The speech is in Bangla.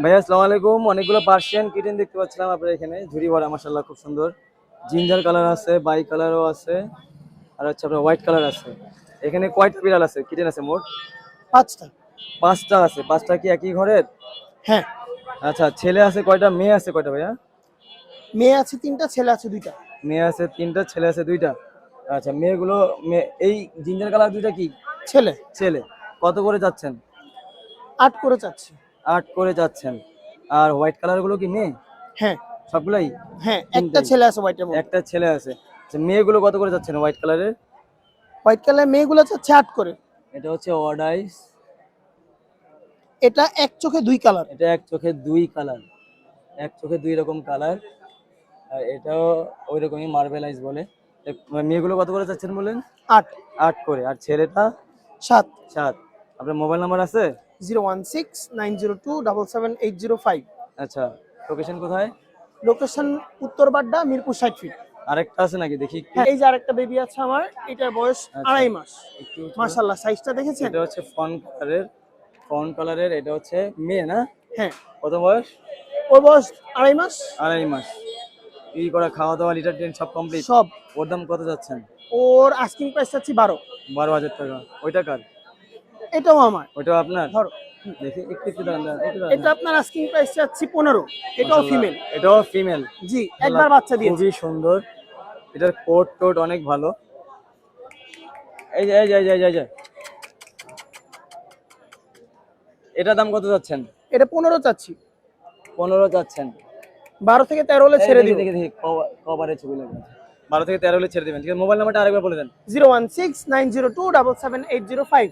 ভাইয়া আসসালামু আলাইকুম। অনেকগুলো পার্সিয়ান কিটেন দেখতে পাচ্ছিলাম আপনার এখানে। ঝুড়ি ভরা মাসাল্লাহ খুব সুন্দর। জিঞ্জার কালার আছে বাই কালারও আছে আর হচ্ছে আপনার হোয়াইট কালার আছে। এখানে কয়টা বিড়াল আছে? কিটেন আছে মোট? পাঁচটা। পাঁচটা আছে। পাঁচটা কি একই ঘরের? হ্যাঁ। আচ্ছা ছেলে আছে কয়টা? মেয়ে আছে কয়টা ভাইয়া? মেয়ে আছে তিনটা ছেলে আছে দুইটা। মেয়ে আছে তিনটা ছেলে আছে দুইটা। আচ্ছা মেয়েগুলো মেয়ে এই জিঞ্জার কালার দুইটা কি? ছেলে। ছেলে। কত করে যাচ্ছেন আট করে চাচ্ছি। আট করে যাচ্ছেন। আর হোয়াইট কালারগুলো কি মেয়ে? হ্যাঁ। সবগুলাই? হ্যাঁ একটা ছেলে আছে হোয়াইটের মধ্যে। একটা ছেলে আছে। আচ্ছা, মেয়েগুলো কত করে যাচ্ছেন হোয়াইট কালারের? হোয়াইট কালার মেয়েগুলো যাচ্ছে আট করে। এটা হচ্ছে অর্ডাইস এটা এক চোখে দুই কালার। এটা এক চোখে দুই কালার। এক চোখে দুই রকম কালার। আর এটাও ওই রকমই মার্বেলাইজ বলে। এ, মেয়েগুলো কত করে যাচ্ছেন বলেন? আট। আট করে। আর ছেলেটা? সাত। সাত। আপনার মোবাইল নাম্বার আছে? Zero one six nine zero two double seven eight zero five. আচ্ছা লোকেশন কোথায়? লোকেশন উত্তর বাড্ডা মিরপুর ষাট ফিট আরেকটা আছে নাকি? দেখি। হ্যাঁ এই যে আরেকটা বেবি আছে আমার এটার বয়স আচ্ছা। আড়াই মাস। একটু মাশাল্লাহ সাইজটা দেখেছেন? এটা হচ্ছে ফন কালারের ফন কালারের এটা হচ্ছে মেয়ে না? হ্যাঁ। কত বয়স? ওর বয়স আড়াই মাস। আড়াই মাস। ই করা খাওয়া দাওয়া লিটার ট্রেন সব কমপ্লিট সব। ওর দাম কত যাচ্ছেন? ওর আস্কিং প্রাইস চাচ্ছি বারো। বারো হাজার টাকা। ওইটা কার? এটাও আমার। ওইটাও আপনার? ধরো দেখি একটু একটু দাঁড়ান দাঁড়ান, একটু দাঁড়ান। এটা আপনার আস্কিং প্রাইস চাচ্ছি পনেরো। এটাও ফিমেল এটাও ফিমেল জি একবার বাচ্চা খুবই সুন্দর। এটার কোট টোট অনেক ভালো। এই যে এই যে এই যে, এই যে, এই এটার দাম কত এটা পনেরো চাচ্ছি। পনেরো যাচ্ছেন বারো থেকে তেরো হলে ছেড়ে দিব। দেখি দেখি কভারে ছবি লাগবে বারো থেকে তেরো হলে ছেড়ে দিবেন। ঠিক আছে মোবাইল নাম্বারটা আরেকবার বলে দেন। Zero one six nine zero two double seven eight zero five.